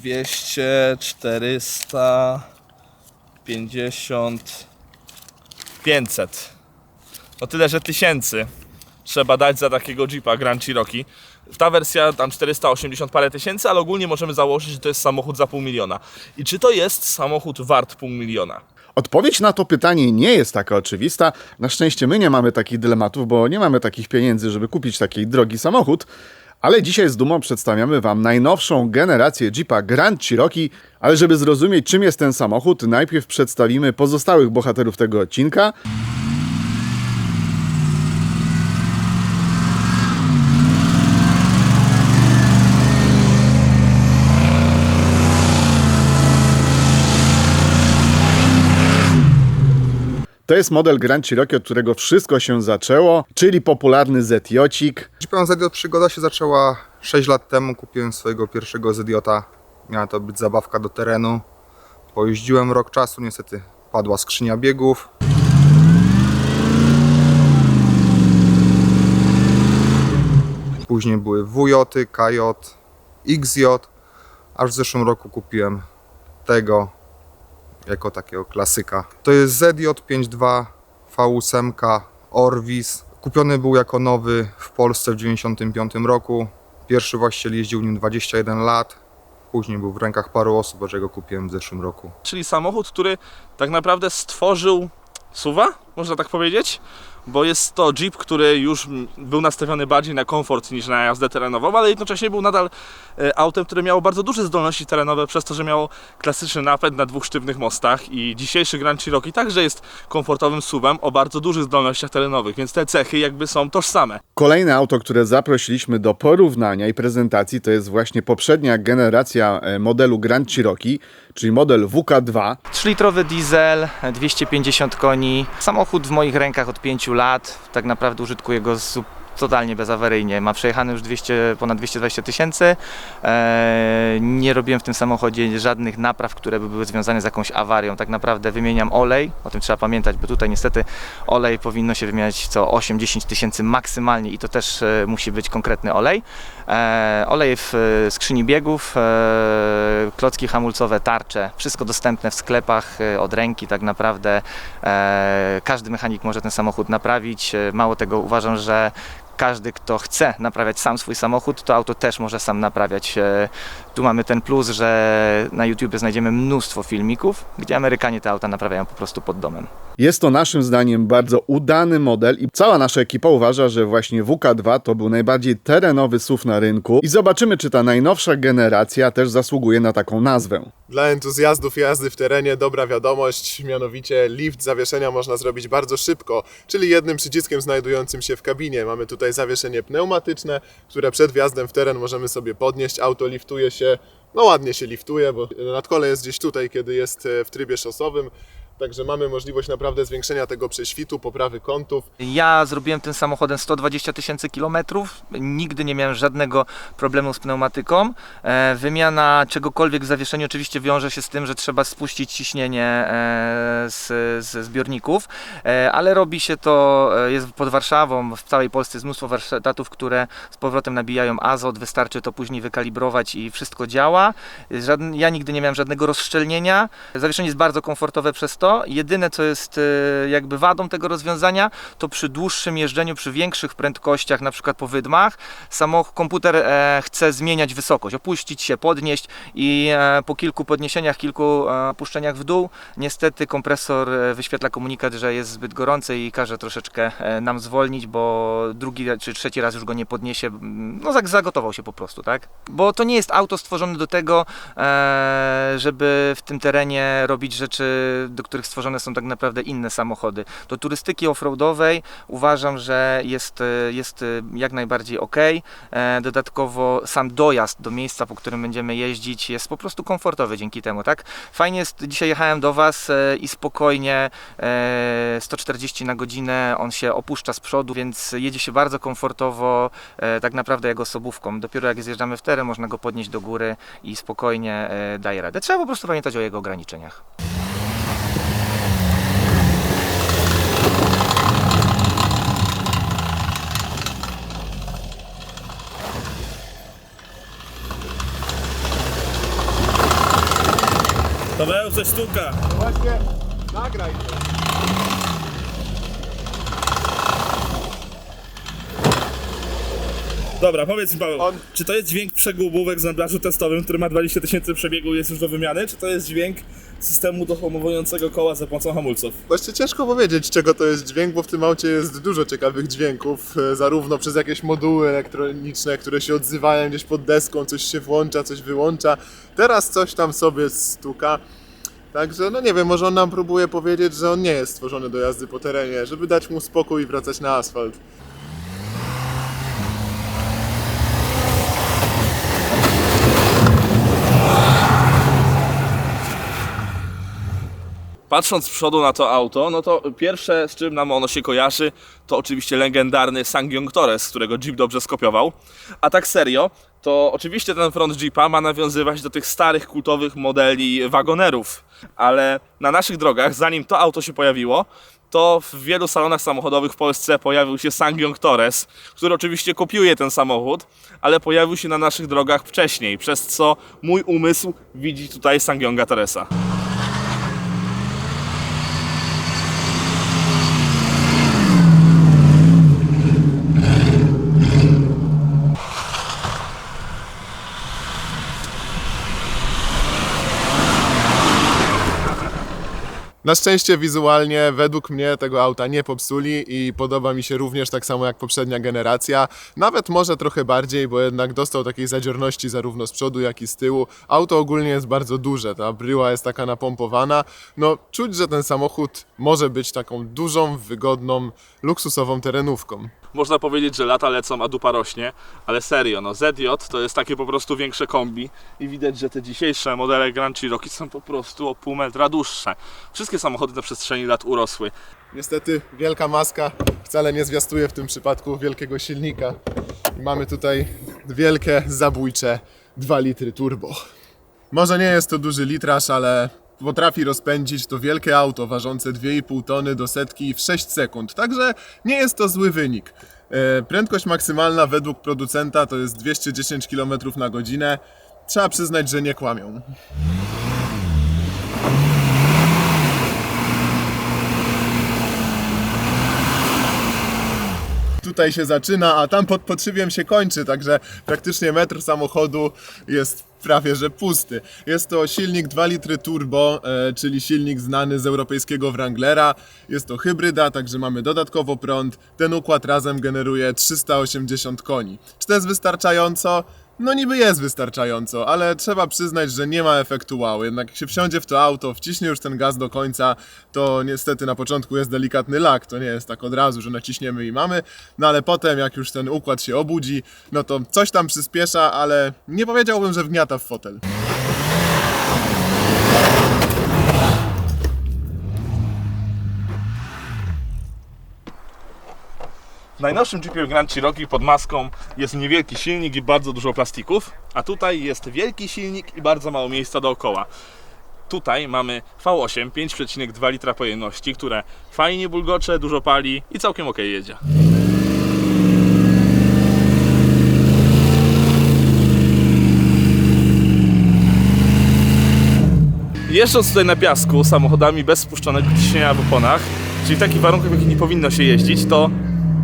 200, 400, 50, 500. No tyle, że tysięcy trzeba dać za takiego Jeepa Grand Cherokee. Ta wersja tam 480 parę tysięcy, ale ogólnie możemy założyć, że to jest samochód za pół miliona. I czy to jest samochód wart pół miliona? Odpowiedź na to pytanie nie jest taka oczywista. Na szczęście my nie mamy takich dylematów, bo nie mamy takich pieniędzy, żeby kupić taki drogi samochód. Ale dzisiaj z dumą przedstawiamy Wam najnowszą generację Jeepa Grand Cherokee. Ale żeby zrozumieć, czym jest ten samochód, najpierw przedstawimy pozostałych bohaterów tego odcinka. To jest model Grand Cherokee, od którego wszystko się zaczęło, czyli popularny. Jeepem ZJ przygoda się zaczęła 6 lat temu. Kupiłem swojego pierwszego ZJ. Miała to być zabawka do terenu. Pojeździłem rok czasu, niestety padła skrzynia biegów. Później były WJ, KJ, XJ. Aż w zeszłym roku kupiłem tego jako takiego klasyka. To jest ZJ52 V8 Orvis. Kupiony był jako nowy w Polsce w 1995 roku. Pierwszy właściciel jeździł nim 21 lat. Później był w rękach paru osób, dlaczego kupiłem w zeszłym roku. Czyli samochód, który tak naprawdę stworzył suwa, można tak powiedzieć, bo jest to Jeep, który już był nastawiony bardziej na komfort niż na jazdę terenową, ale jednocześnie był nadal e, autem, które miało bardzo duże zdolności terenowe przez to, że miało klasyczny napęd na dwóch sztywnych mostach i dzisiejszy Grand Cherokee także jest komfortowym suwem o bardzo dużych zdolnościach terenowych, więc te cechy jakby są tożsame. Kolejne auto, które zaprosiliśmy do porównania i prezentacji, to jest właśnie poprzednia generacja e, modelu Grand Cherokee, czyli model WK2. 3-litrowy diesel, 250 koni. Samochód w moich rękach od 5 lat. Tak naprawdę użytkuję go zu- totalnie bezawaryjnie. Ma przejechane już 200, ponad 220 tysięcy. Eee, nie robiłem w tym samochodzie żadnych napraw, które by były związane z jakąś awarią. Tak naprawdę wymieniam olej, o tym trzeba pamiętać, bo tutaj niestety olej powinno się wymieniać co 8-10 tysięcy maksymalnie i to też e, musi być konkretny olej. E, olej w e, skrzyni biegów, e, klocki hamulcowe, tarcze, wszystko dostępne w sklepach od ręki tak naprawdę. Każdy mechanik może ten samochód naprawić. Mało tego uważam, że każdy, kto chce naprawiać sam swój samochód, to auto też może sam naprawiać. Tu mamy ten plus, że na YouTube znajdziemy mnóstwo filmików, gdzie Amerykanie te auta naprawiają po prostu pod domem. Jest to naszym zdaniem bardzo udany model i cała nasza ekipa uważa, że właśnie WK2 to był najbardziej terenowy SUV na rynku i zobaczymy, czy ta najnowsza generacja też zasługuje na taką nazwę. Dla entuzjastów jazdy w terenie dobra wiadomość, mianowicie lift zawieszenia można zrobić bardzo szybko, czyli jednym przyciskiem znajdującym się w kabinie. Mamy tutaj zawieszenie pneumatyczne, które przed wjazdem w teren możemy sobie podnieść. Auto liftuje się, no ładnie się liftuje, bo nadkole jest gdzieś tutaj, kiedy jest e, w trybie szosowym. Także mamy możliwość naprawdę zwiększenia tego prześwitu, poprawy kątów. Ja zrobiłem tym samochodem 120 tysięcy kilometrów. Nigdy nie miałem żadnego problemu z pneumatyką. E, wymiana czegokolwiek w zawieszeniu oczywiście wiąże się z tym, że trzeba spuścić ciśnienie e, z, zbiorników, e, ale robi się to, e, jest pod Warszawą, w całej Polsce jest mnóstwo warsztatów, które z powrotem nabijają azot, wystarczy to później wykalibrować i wszystko działa. Ja nigdy nie miałem żadnego rozszczelnienia. Zawieszenie jest bardzo komfortowe przez to. Jedyne co jest e, jakby wadą tego rozwiązania, to przy dłuższym jeżdżeniu, przy większych prędkościach, na przykład po wydmach, samochód, komputer e, chce zmieniać wysokość, opuścić się, podnieść i e, po kilku podniesieniach, kilku e, puszczeniach w dół, niestety kompresor wyświetla komunikat, że jest zbyt gorący i każe troszeczkę nam zwolnić, bo drugi czy trzeci raz już go nie podniesie, no zag- zagotował się po prostu, tak? Bo to nie jest auto stworzone do tego, żeby w tym terenie robić rzeczy, do których stworzone są tak naprawdę inne samochody. Do turystyki offroadowej uważam, że jest, e, jest e, jak najbardziej ok. E, Dodatkowo sam dojazd do miejsca, po którym będziemy jeździć jest po prostu komfortowy dzięki temu, tak? Fajnie jest, dzisiaj jechałem do Was i spokojnie e, 140 na godzinę, on się opuszcza z przodu, więc jedzie się bardzo komfortowo, tak naprawdę jak osobówką. Dopiero jak zjeżdżamy w teren, można go podnieść do góry i spokojnie daje radę. Trzeba po prostu pamiętać o jego ograniczeniach. Ze sztuka. Właśnie, nagraj to. Dobra, powiedz mi Paweł, On- czy to jest dźwięk przegubu w egzemplarzu testowym, który ma 20 tysięcy przebiegu i jest już do wymiany, czy to jest dźwięk systemu dohamowującego koła za pomocą hamulców? Właśnie ciężko powiedzieć, czego to jest dźwięk, bo w tym aucie jest dużo ciekawych dźwięków, e, zarówno przez jakieś moduły elektroniczne, które się odzywają gdzieś pod deską, coś się włącza, coś wyłącza. Teraz coś tam sobie stuka. Także, no nie wiem, może on nam próbuje powiedzieć, że on nie jest stworzony do jazdy po terenie, żeby dać mu spokój i wracać na asfalt. Patrząc z przodu na to auto, no to pierwsze z czym nam ono się kojarzy, to oczywiście legendarny Sangyong Torres, którego Jeep dobrze skopiował. A tak serio, to oczywiście ten front Jeepa ma nawiązywać do tych starych kultowych modeli wagonerów, ale na naszych drogach, zanim to auto się pojawiło, to w wielu salonach samochodowych w Polsce pojawił się Sangyong Torres, który oczywiście kopiuje ten samochód, ale pojawił się na naszych drogach wcześniej, przez co mój umysł widzi tutaj Sangyonga Torresa. Na szczęście wizualnie według mnie tego auta nie popsuli i podoba mi się również tak samo jak poprzednia generacja. Nawet może trochę bardziej, bo jednak dostał takiej zadziorności zarówno z przodu jak i z tyłu. Auto ogólnie jest bardzo duże, ta bryła jest taka napompowana. No czuć, że ten samochód może być taką dużą, wygodną, luksusową terenówką. Można powiedzieć, że lata lecą, a dupa rośnie, ale serio, no ZJ to jest takie po prostu większe kombi i widać, że te dzisiejsze modele Grand Cherokee są po prostu o pół metra dłuższe. Wszystkie samochody na przestrzeni lat urosły. Niestety wielka maska wcale nie zwiastuje w tym przypadku wielkiego silnika. Mamy tutaj wielkie, zabójcze 2 litry turbo. Może nie jest to duży litraż, ale potrafi rozpędzić to wielkie auto ważące 2,5 tony do setki w 6 sekund. Także nie jest to zły wynik. E, Prędkość maksymalna według producenta to jest 210 km na godzinę. Trzeba przyznać, że nie kłamią. Tutaj się zaczyna, a tam pod podszywiem się kończy, także praktycznie metr samochodu jest prawie że pusty. Jest to silnik 2 litry turbo, e, czyli silnik znany z europejskiego Wranglera. Jest to hybryda, także mamy dodatkowo prąd. Ten układ razem generuje 380 koni. Czy to jest wystarczająco? No niby jest wystarczająco, ale trzeba przyznać, że nie ma efektu wow. Jednak jak się wsiądzie w to auto, wciśnie już ten gaz do końca, to niestety na początku jest delikatny lak. To nie jest tak od razu, że naciśniemy i mamy. No ale potem jak już ten układ się obudzi, no to coś tam przyspiesza, ale nie powiedziałbym, że wgniata w fotel. W najnowszym Jeepie Grand Cherokee pod maską jest niewielki silnik i bardzo dużo plastików, a tutaj jest wielki silnik i bardzo mało miejsca dookoła. Tutaj mamy V8 5,2 litra pojemności, które fajnie bulgocze, dużo pali i całkiem ok jedzie. Jeżdżąc tutaj na piasku samochodami bez spuszczonego ciśnienia w oponach, czyli w takich warunkach, w jakich nie powinno się jeździć, to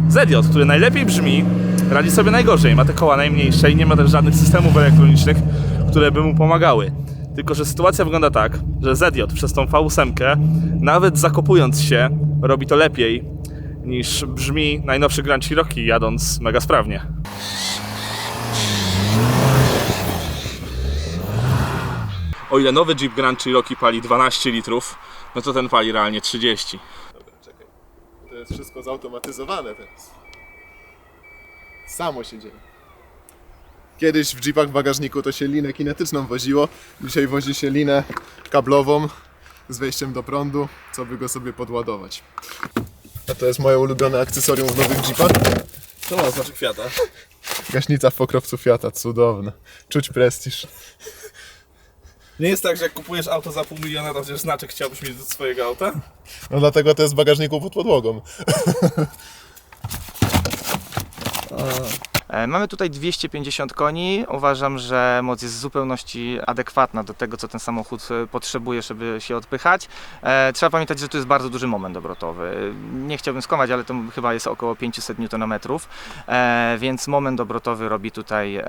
ZJ, który najlepiej brzmi, radzi sobie najgorzej. Ma te koła najmniejsze i nie ma też żadnych systemów elektronicznych, które by mu pomagały. Tylko, że sytuacja wygląda tak, że ZJ przez tą V8, nawet zakopując się, robi to lepiej niż brzmi najnowszy Grand Cherokee jadąc mega sprawnie. O ile nowy Jeep Grand Cherokee pali 12 litrów, no to ten pali realnie 30. To jest wszystko zautomatyzowane teraz. Samo się dzieje. Kiedyś w jeepach w bagażniku to się linę kinetyczną woziło. Dzisiaj wozi się linę kablową z wejściem do prądu, co by go sobie podładować. A to jest moje ulubione akcesorium w nowych jeepach. To ma znaczy kwiata. Gaśnica w pokrowcu Fiata, cudowne. Czuć prestiż. Nie jest tak, że jak kupujesz auto za pół miliona, to przecież znaczek chciałbyś mieć do swojego auta? No dlatego to jest w bagażniku pod podłogą. E, Mamy tutaj 250 koni. Uważam, że moc jest w zupełności adekwatna do tego, co ten samochód e, potrzebuje, żeby się odpychać. E, Trzeba pamiętać, że tu jest bardzo duży moment obrotowy. Nie chciałbym skłamać, ale to chyba jest około 500 Nm, więc moment obrotowy robi tutaj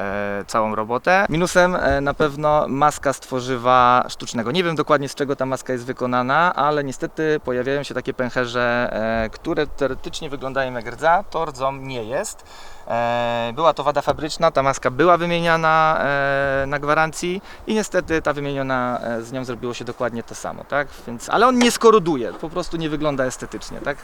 całą robotę. Minusem na pewno maska z tworzywa sztucznego. Nie wiem dokładnie z czego ta maska jest wykonana, ale niestety pojawiają się takie pęcherze, które teoretycznie wyglądają jak rdza, to rdzą nie jest. E, Była to wada fabryczna, ta maska była wymieniana e, na gwarancji i niestety ta wymieniona e, z nią zrobiło się dokładnie to samo, tak? Więc, ale on nie skoroduje, po prostu nie wygląda estetycznie, tak?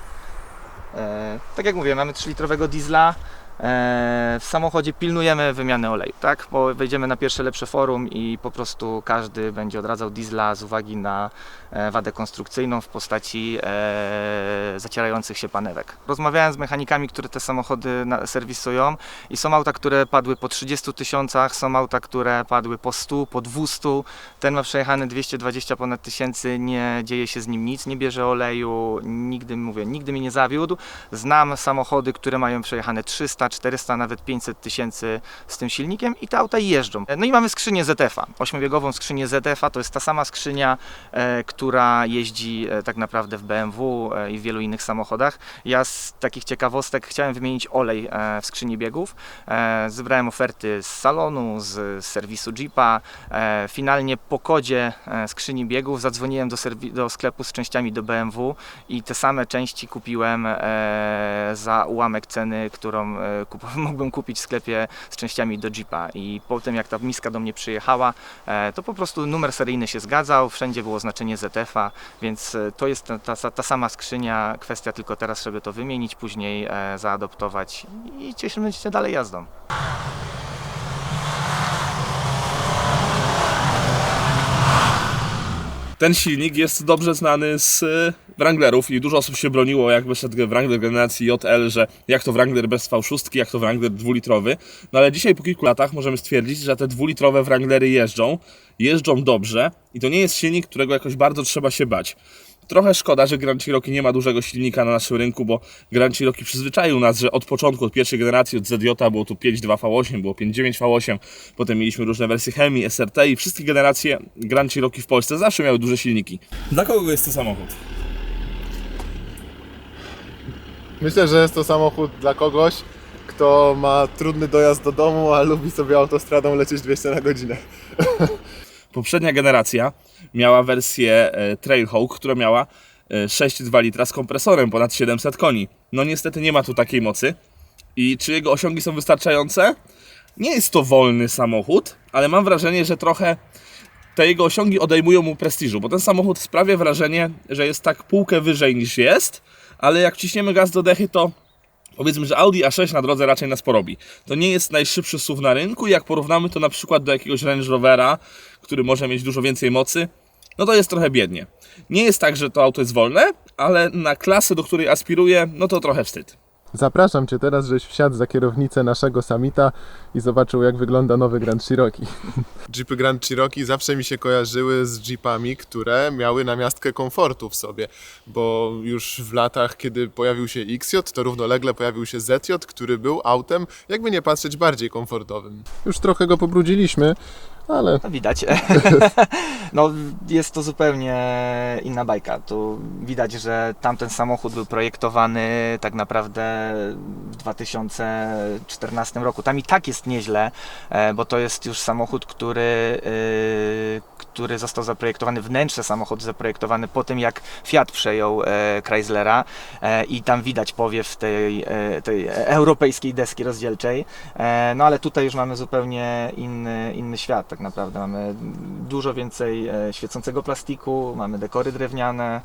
Tak jak mówię, mamy 3-litrowego diesla. E, w samochodzie pilnujemy wymiany oleju, tak? Bo wejdziemy na pierwsze lepsze forum i po prostu każdy będzie odradzał diesla z uwagi na e, wadę konstrukcyjną w postaci e, zacierających się panewek. Rozmawiałem z mechanikami, które te samochody serwisują i są auta, które padły po 30 tysiącach, są auta, które padły po 100, po 200. Ten ma przejechane 220 ponad tysięcy, nie dzieje się z nim nic, nie bierze oleju, nigdy mówię, nigdy mnie nie zawiódł. Znam samochody, które mają przejechane 300, 400, nawet 500 tysięcy z tym silnikiem i te auta jeżdżą. No i mamy skrzynię ZF-a, ośmiobiegową skrzynię ZF-a, to jest ta sama skrzynia, e, która jeździ e, tak naprawdę w BMW e, i w wielu innych samochodach. Ja z takich ciekawostek chciałem wymienić olej e, w skrzyni biegów. E, zebrałem oferty z salonu, z, serwisu Jeepa. E, finalnie po kodzie e, skrzyni biegów zadzwoniłem do, do sklepu z częściami do BMW i te same części kupiłem e, za ułamek ceny, którą e, mógłbym kupić w sklepie z częściami do Jeepa. I po tym jak ta miska do mnie przyjechała, e, to po prostu numer seryjny się zgadzał, wszędzie było znaczenie ZF-a, więc e, to jest ta, ta, ta sama skrzynia, kwestia tylko teraz, żeby to wymienić, później e, zaadoptować i cieszymy się dalej jazdą. Ten silnik jest dobrze znany z Wranglerów i dużo osób się broniło, jak wyszedł Wrangler generacji JL, że jak to Wrangler bez V6, jak to Wrangler dwulitrowy. No ale dzisiaj po kilku latach możemy stwierdzić, że te dwulitrowe Wranglery jeżdżą, jeżdżą dobrze i to nie jest silnik, którego jakoś bardzo trzeba się bać. Trochę szkoda, że Grand Cherokee nie ma dużego silnika na naszym rynku, bo Grand Cherokee przyzwyczaił nas, że od początku, od pierwszej generacji, od ZJ było tu 5.2 V8, było 5.9 V8, potem mieliśmy różne wersje Hemi, SRT i wszystkie generacje Grand Cherokee w Polsce zawsze miały duże silniki. Dla kogo jest to samochód? Myślę, że jest to samochód dla kogoś, kto ma trudny dojazd do domu, a lubi sobie autostradą lecieć 200 na godzinę. Poprzednia generacja miała wersję e, Trailhawk, która miała e, 6,2 litra z kompresorem, ponad 700 koni. No niestety nie ma tu takiej mocy. I czy jego osiągi są wystarczające? Nie jest to wolny samochód, ale mam wrażenie, że trochę te jego osiągi odejmują mu prestiżu, bo ten samochód sprawia wrażenie, że jest tak półkę wyżej niż jest, ale jak wciśniemy gaz do dechy, to Powiedzmy, że Audi A6 na drodze raczej nas porobi. To nie jest najszybszy SUV na rynku. Jak porównamy to na przykład do jakiegoś Range Rovera, który może mieć dużo więcej mocy, no to jest trochę biednie. Nie jest tak, że to auto jest wolne, ale na klasę, do której aspiruje, no to trochę wstyd. Zapraszam Cię teraz, żeś wsiadł za kierownicę naszego Samita i zobaczył jak wygląda nowy Grand Cherokee. Jeepy Grand Cherokee zawsze mi się kojarzyły z jeepami, które miały namiastkę komfortu w sobie, bo już w latach, kiedy pojawił się XJ, to równolegle pojawił się ZJ, który był autem, jakby nie patrzeć, bardziej komfortowym. Już trochę go pobrudziliśmy, ale widać. no jest to zupełnie inna bajka. Tu widać, że tamten samochód był projektowany tak naprawdę w 2014 roku. Tam i tak jest nieźle, e, bo to jest już samochód, który, y, który został zaprojektowany, wnętrze samochodu zaprojektowane po tym, jak Fiat przejął e, Chryslera e, i tam widać powiew tej, e, tej europejskiej deski rozdzielczej. E, No ale tutaj już mamy zupełnie inny, inny świat tak naprawdę. Mamy dużo więcej e, świecącego plastiku, mamy dekory drewniane.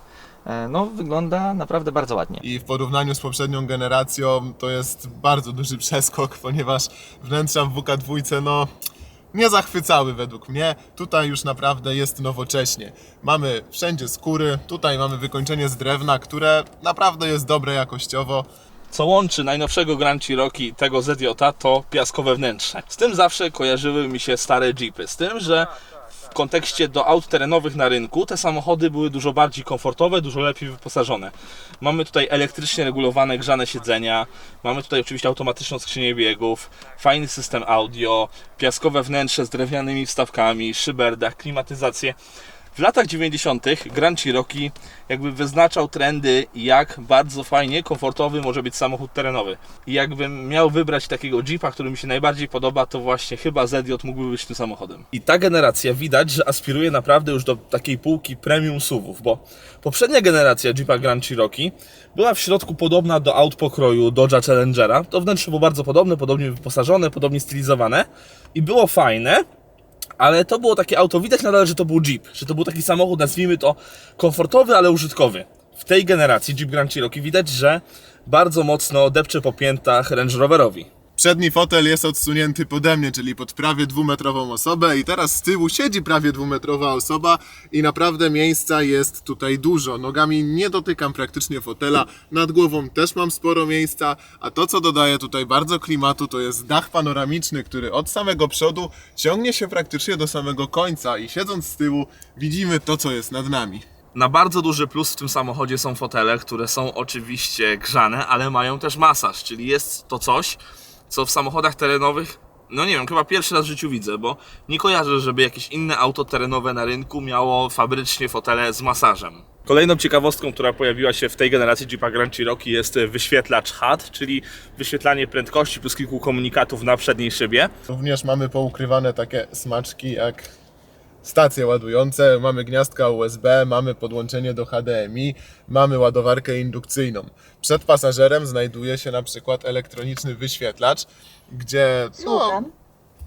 E, No wygląda naprawdę bardzo ładnie. I w porównaniu z poprzednią generacją to jest bardzo duży przeskok, ponieważ wnętrza w WK2 no nie zachwycały według mnie. Tutaj już naprawdę jest nowocześnie. Mamy wszędzie skóry, tutaj mamy wykończenie z drewna, które naprawdę jest dobre jakościowo. Co łączy najnowszego Grand Cherokee tego ZJ to piaskowe wnętrze. Z tym zawsze kojarzyły mi się stare Jeepy. Z tym, że w kontekście do aut terenowych na rynku te samochody były dużo bardziej komfortowe, dużo lepiej wyposażone. Mamy tutaj elektrycznie regulowane grzane siedzenia, mamy tutaj oczywiście automatyczną skrzynię biegów, fajny system audio, piaskowe wnętrze z drewnianymi wstawkami, szyberdach, klimatyzację. W latach 90. Grand Cherokee jakby wyznaczał trendy, jak bardzo fajnie, komfortowy może być samochód terenowy. I jakbym miał wybrać takiego Jeepa, który mi się najbardziej podoba, to właśnie chyba ZJ mógłby być tym samochodem. I ta generacja widać, że aspiruje naprawdę już do takiej półki premium SUVów, bo poprzednia generacja Jeepa Grand Cherokee była w środku podobna do aut pokroju Dodge'a Challengera. To wnętrze było bardzo podobne, podobnie wyposażone, podobnie stylizowane i było fajne, ale to było takie auto, widać nadal, że to był Jeep, że to był taki samochód, nazwijmy to komfortowy, ale użytkowy. W tej generacji Jeep Grand Cherokee widać, że bardzo mocno depcze po piętach Range Roverowi. Przedni fotel jest odsunięty pode mnie, czyli pod prawie dwumetrową osobę i teraz z tyłu siedzi prawie dwumetrowa osoba i naprawdę miejsca jest tutaj dużo. Nogami nie dotykam praktycznie fotela, nad głową też mam sporo miejsca, a to co dodaje tutaj bardzo klimatu to jest dach panoramiczny, który od samego przodu ciągnie się praktycznie do samego końca i siedząc z tyłu widzimy to co jest nad nami. Na bardzo duży plus w tym samochodzie są fotele, które są oczywiście grzane, ale mają też masaż, czyli jest to coś, co w samochodach terenowych, no nie wiem, chyba pierwszy raz w życiu widzę, bo nie kojarzę, żeby jakieś inne auto terenowe na rynku miało fabrycznie fotele z masażem. Kolejną ciekawostką, która pojawiła się w tej generacji Jeepa Grand Cherokee jest wyświetlacz HUD, czyli wyświetlanie prędkości plus kilku komunikatów na przedniej szybie. Również mamy poukrywane takie smaczki jak stacje ładujące, mamy gniazdka USB, mamy podłączenie do HDMI, mamy ładowarkę indukcyjną. Przed pasażerem znajduje się na przykład elektroniczny wyświetlacz, gdzie no,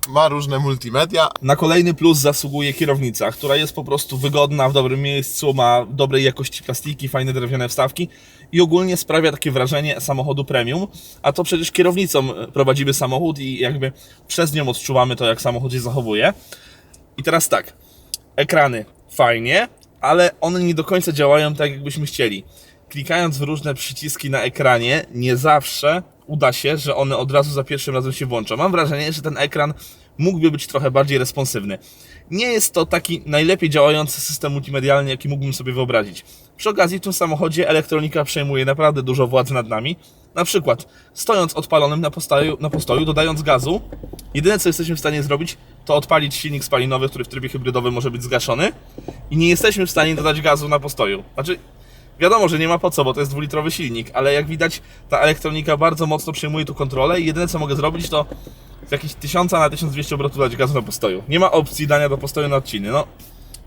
ma różne multimedia, Na kolejny plus zasługuje kierownica, która jest po prostu wygodna, w dobrym miejscu, ma dobrej jakości plastiki, fajne drewniane wstawki i ogólnie sprawia takie wrażenie samochodu premium, a to przecież kierownicą e, prowadzimy samochód i jakby przez nią odczuwamy to, jak samochód się zachowuje. I teraz tak, ekrany fajnie, ale one nie do końca działają tak, jakbyśmy chcieli. Klikając w różne przyciski na ekranie, nie zawsze uda się, że one od razu za pierwszym razem się włączą. Mam wrażenie, że ten ekran mógłby być trochę bardziej responsywny. Nie jest to taki najlepiej działający system multimedialny, jaki mógłbym sobie wyobrazić. Przy okazji w tym samochodzie elektronika przejmuje naprawdę dużo władzy nad nami. Na przykład, stojąc odpalonym na postoju, na postoju, dodając gazu, jedyne co jesteśmy w stanie zrobić, to odpalić silnik spalinowy, który w trybie hybrydowym może być zgaszony i nie jesteśmy w stanie dodać gazu na postoju. Znaczy, Wiadomo, że nie ma po co, bo to jest dwulitrowy silnik, ale jak widać, ta elektronika bardzo mocno przejmuje tu kontrolę i jedyne co mogę zrobić, to z jakieś 1000 na 1200 obrotów dać gazu na postoju. Nie ma opcji dania do postoju na odciny. No,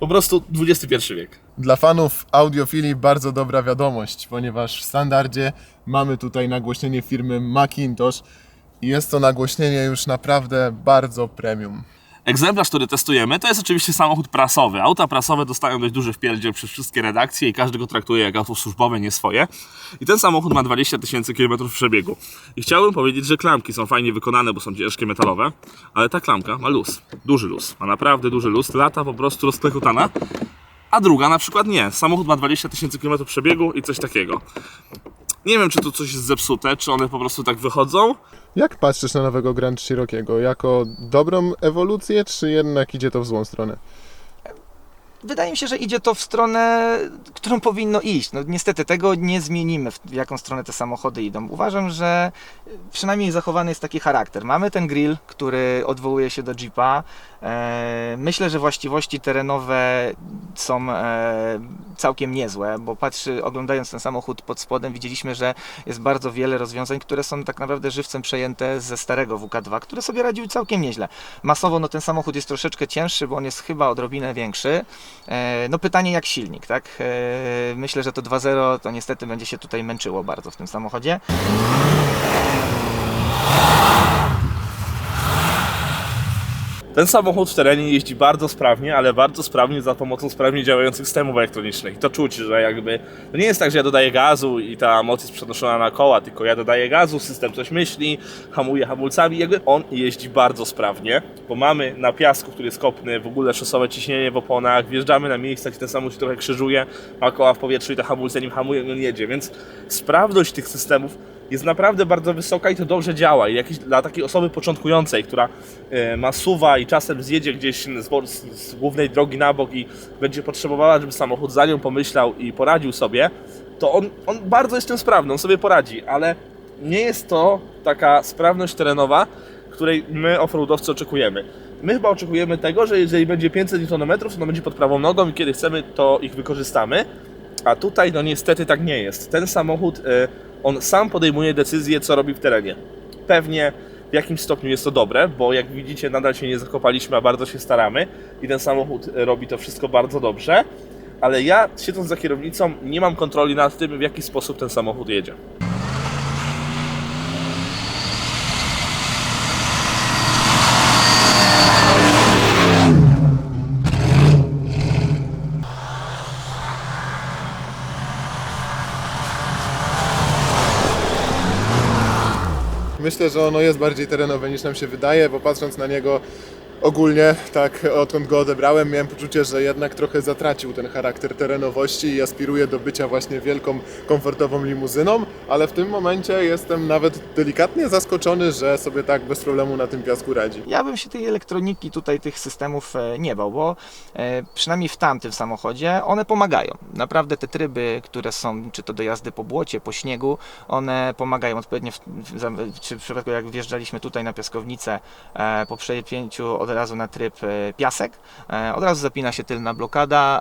po prostu XXI wiek. Dla fanów audiofilii bardzo dobra wiadomość, ponieważ w standardzie mamy tutaj nagłośnienie firmy Macintosh i jest to nagłośnienie już naprawdę bardzo premium. Egzemplarz, który testujemy, to jest oczywiście samochód prasowy. Auta prasowe dostają dość duży wpierdziel przez wszystkie redakcje i każdy go traktuje jak auto służbowe, nie swoje. I ten samochód ma 20 tysięcy km przebiegu. I chciałbym powiedzieć, że klamki są fajnie wykonane, bo są ciężkie metalowe, ale ta klamka ma luz, duży luz, ma naprawdę duży luz, lata po prostu rozklekotana, a druga na przykład nie. Samochód ma 20 tysięcy km przebiegu i coś takiego. Nie wiem, czy tu coś jest zepsute, czy one po prostu tak wychodzą, Jak patrzysz na nowego Grand Cherokee'ego? Jako dobrą ewolucję, czy jednak idzie to w złą stronę? Wydaje mi się, że idzie to w stronę, którą powinno iść. No, niestety tego nie zmienimy, w jaką stronę te samochody idą. Uważam, że przynajmniej zachowany jest taki charakter. Mamy ten grill, który odwołuje się do Jeepa. E, myślę, że właściwości terenowe są e, całkiem niezłe, bo patrzy, oglądając ten samochód pod spodem, widzieliśmy, że jest bardzo wiele rozwiązań, które są tak naprawdę żywcem przejęte ze starego WK2, które sobie radziły całkiem nieźle. Masowo no, ten samochód jest troszeczkę cięższy, bo on jest chyba odrobinę większy. E, No pytanie jak silnik, tak? E, Myślę, że to 2.0 to niestety będzie się tutaj męczyło bardzo w tym samochodzie. Ten samochód w terenie jeździ bardzo sprawnie, ale bardzo sprawnie za pomocą sprawnie działających systemów elektronicznych. I to czuć, że jakby to nie jest tak, że ja dodaję gazu i ta moc jest przenoszona na koła, tylko ja dodaję gazu, system coś myśli, hamuje hamulcami, jakby on jeździ bardzo sprawnie, bo mamy na piasku, który jest kopny, w ogóle szosowe ciśnienie w oponach, wjeżdżamy na miejsca, gdzie ten samochód się trochę krzyżuje, ma koła w powietrzu i te hamulce nim hamuje, on jedzie, więc sprawność tych systemów jest naprawdę bardzo wysoka i to dobrze działa. I jakieś, dla takiej osoby początkującej, która e, ma suwa i czasem zjedzie gdzieś z, z głównej drogi na bok i będzie potrzebowała, żeby samochód za nią pomyślał i poradził sobie, to on, on bardzo jest tym sprawny, on sobie poradzi, ale nie jest to taka sprawność terenowa, której my offroadowcy oczekujemy. My chyba oczekujemy tego, że jeżeli będzie 500 Nm, to ono będzie pod prawą nogą i kiedy chcemy, to ich wykorzystamy. A tutaj no niestety tak nie jest. Ten samochód, e, on sam podejmuje decyzję, co robi w terenie. Pewnie w jakimś stopniu jest to dobre, bo jak widzicie nadal się nie zakopaliśmy, a bardzo się staramy i ten samochód robi to wszystko bardzo dobrze. Ale ja siedząc za kierownicą nie mam kontroli nad tym, w jaki sposób ten samochód jedzie. Myślę, że ono jest bardziej terenowe niż nam się wydaje, bo patrząc na niego ogólnie, tak odkąd go odebrałem, miałem poczucie, że jednak trochę zatracił ten charakter terenowości i aspiruje do bycia właśnie wielką, komfortową limuzyną, ale w tym momencie jestem nawet delikatnie zaskoczony, że sobie tak bez problemu na tym piasku radzi. Ja bym się tej elektroniki, tutaj tych systemów e, nie bał, bo e, przynajmniej w tamtym samochodzie one pomagają. Naprawdę te tryby, które są, czy to do jazdy po błocie, po śniegu, one pomagają odpowiednio, w, czy w przypadku jak wjeżdżaliśmy tutaj na piaskownicę, e, po przepięciu od razu na tryb e, piasek, e, od razu zapina się tylna blokada,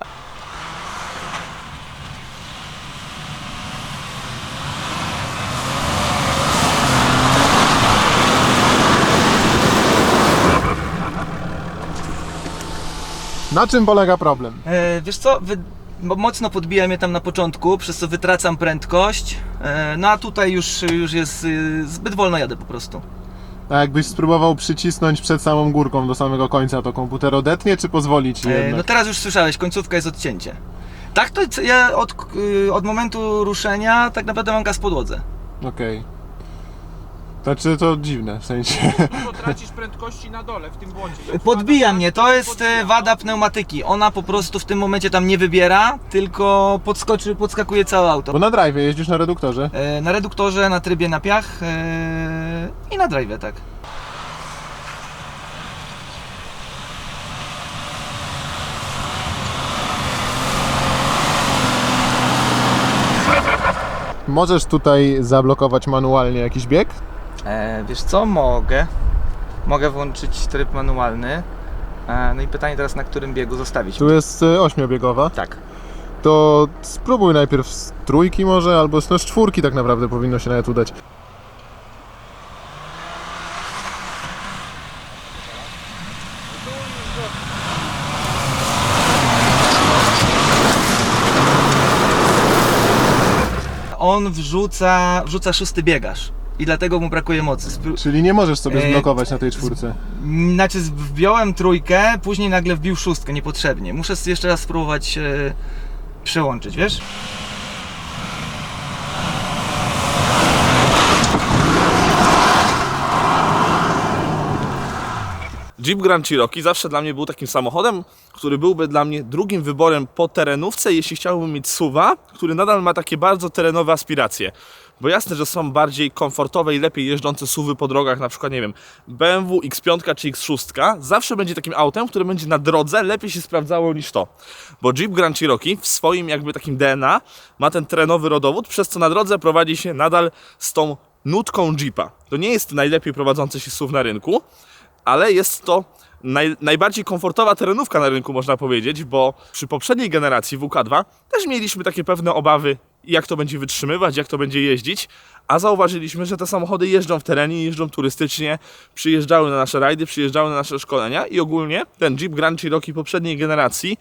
Na czym polega problem? E, wiesz co, wy, bo mocno podbija mnie tam na początku, przez co wytracam prędkość, e, no a tutaj już, już jest e, zbyt wolno jadę po prostu. A jakbyś spróbował przycisnąć przed samą górką do samego końca, to komputer odetnie, czy pozwoli ci E, jednak? no teraz już słyszałeś, końcówka jest odcięcie. Tak to ja od, y, od momentu ruszenia tak naprawdę mam gaz w podłodze. Okej. Znaczy to dziwne, w sensie... Bo tracisz prędkości na dole w tym błądzie. Jak Podbija mnie, to jest e, wada pneumatyki. Ona po prostu w tym momencie tam nie wybiera, tylko podskoczy, podskakuje całe auto. Bo na drive jeździsz na reduktorze. E, Na reduktorze, na trybie na piach e, i na drive, tak. Możesz tutaj zablokować manualnie jakiś bieg? E, wiesz co, mogę. Mogę włączyć tryb manualny. E, no i pytanie teraz, na którym biegu zostawić. Tu jest y, ośmiobiegowa. Tak. To spróbuj najpierw z trójki może, albo z, no, z czwórki tak naprawdę powinno się nawet udać. On wrzuca, wrzuca szósty biegaż. I dlatego mu brakuje mocy. Czyli nie możesz sobie E, zblokować na tej czwórce. Znaczy wbiłem trójkę, później nagle wbił szóstkę niepotrzebnie. Muszę jeszcze raz spróbować e, przełączyć, wiesz? Jeep Grand Cherokee zawsze dla mnie był takim samochodem, który byłby dla mnie drugim wyborem po terenówce, jeśli chciałbym mieć SUVa, który nadal ma takie bardzo terenowe aspiracje. Bo jasne, że są bardziej komfortowe i lepiej jeżdżące SUVy po drogach, na przykład, nie wiem, BMW X5 czy X6, zawsze będzie takim autem, które będzie na drodze lepiej się sprawdzało niż to. Bo Jeep Grand Cherokee w swoim jakby takim DNA ma ten terenowy rodowód, przez co na drodze prowadzi się nadal z tą nutką Jeepa. To nie jest najlepiej prowadzący się SUV na rynku, ale jest to naj, najbardziej komfortowa terenówka na rynku, można powiedzieć, bo przy poprzedniej generacji WK2 też mieliśmy takie pewne obawy, jak to będzie wytrzymywać, jak to będzie jeździć, a zauważyliśmy, że te samochody jeżdżą w terenie, jeżdżą turystycznie, przyjeżdżały na nasze rajdy, przyjeżdżały na nasze szkolenia i ogólnie ten Jeep Grand Cherokee poprzedniej generacji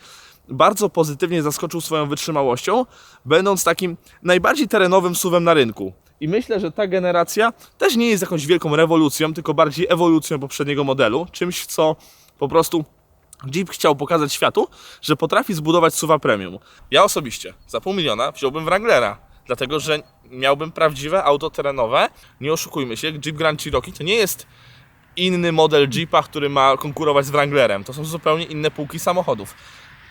bardzo pozytywnie zaskoczył swoją wytrzymałością, będąc takim najbardziej terenowym suwem na rynku. I myślę, że ta generacja też nie jest jakąś wielką rewolucją, tylko bardziej ewolucją poprzedniego modelu, czymś co po prostu Jeep chciał pokazać światu, że potrafi zbudować suwa premium. Ja osobiście za pół miliona wziąłbym Wranglera, dlatego że miałbym prawdziwe auto terenowe. Nie oszukujmy się, Jeep Grand Cherokee to nie jest inny model Jeepa, który ma konkurować z Wranglerem. To są zupełnie inne półki samochodów.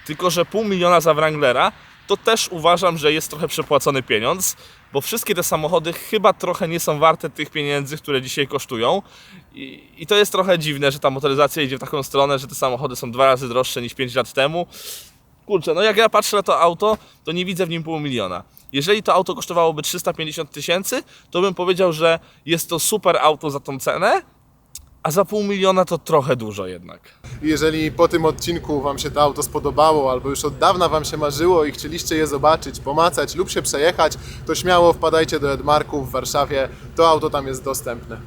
Tylko, że pół miliona za Wranglera to też uważam, że jest trochę przepłacony pieniądz, bo wszystkie te samochody chyba trochę nie są warte tych pieniędzy, które dzisiaj kosztują. I, I to jest trochę dziwne, że ta motoryzacja idzie w taką stronę, że te samochody są dwa razy droższe niż 5 lat temu. Kurczę, no jak ja patrzę na to auto, to nie widzę w nim pół miliona. Jeżeli to auto kosztowałoby 350 tysięcy, to bym powiedział, że jest to super auto za tą cenę, a za pół miliona to trochę dużo jednak. Jeżeli po tym odcinku Wam się to auto spodobało, albo już od dawna Wam się marzyło i chcieliście je zobaczyć, pomacać lub się przejechać, to śmiało wpadajcie do Edmarku w Warszawie. To auto tam jest dostępne.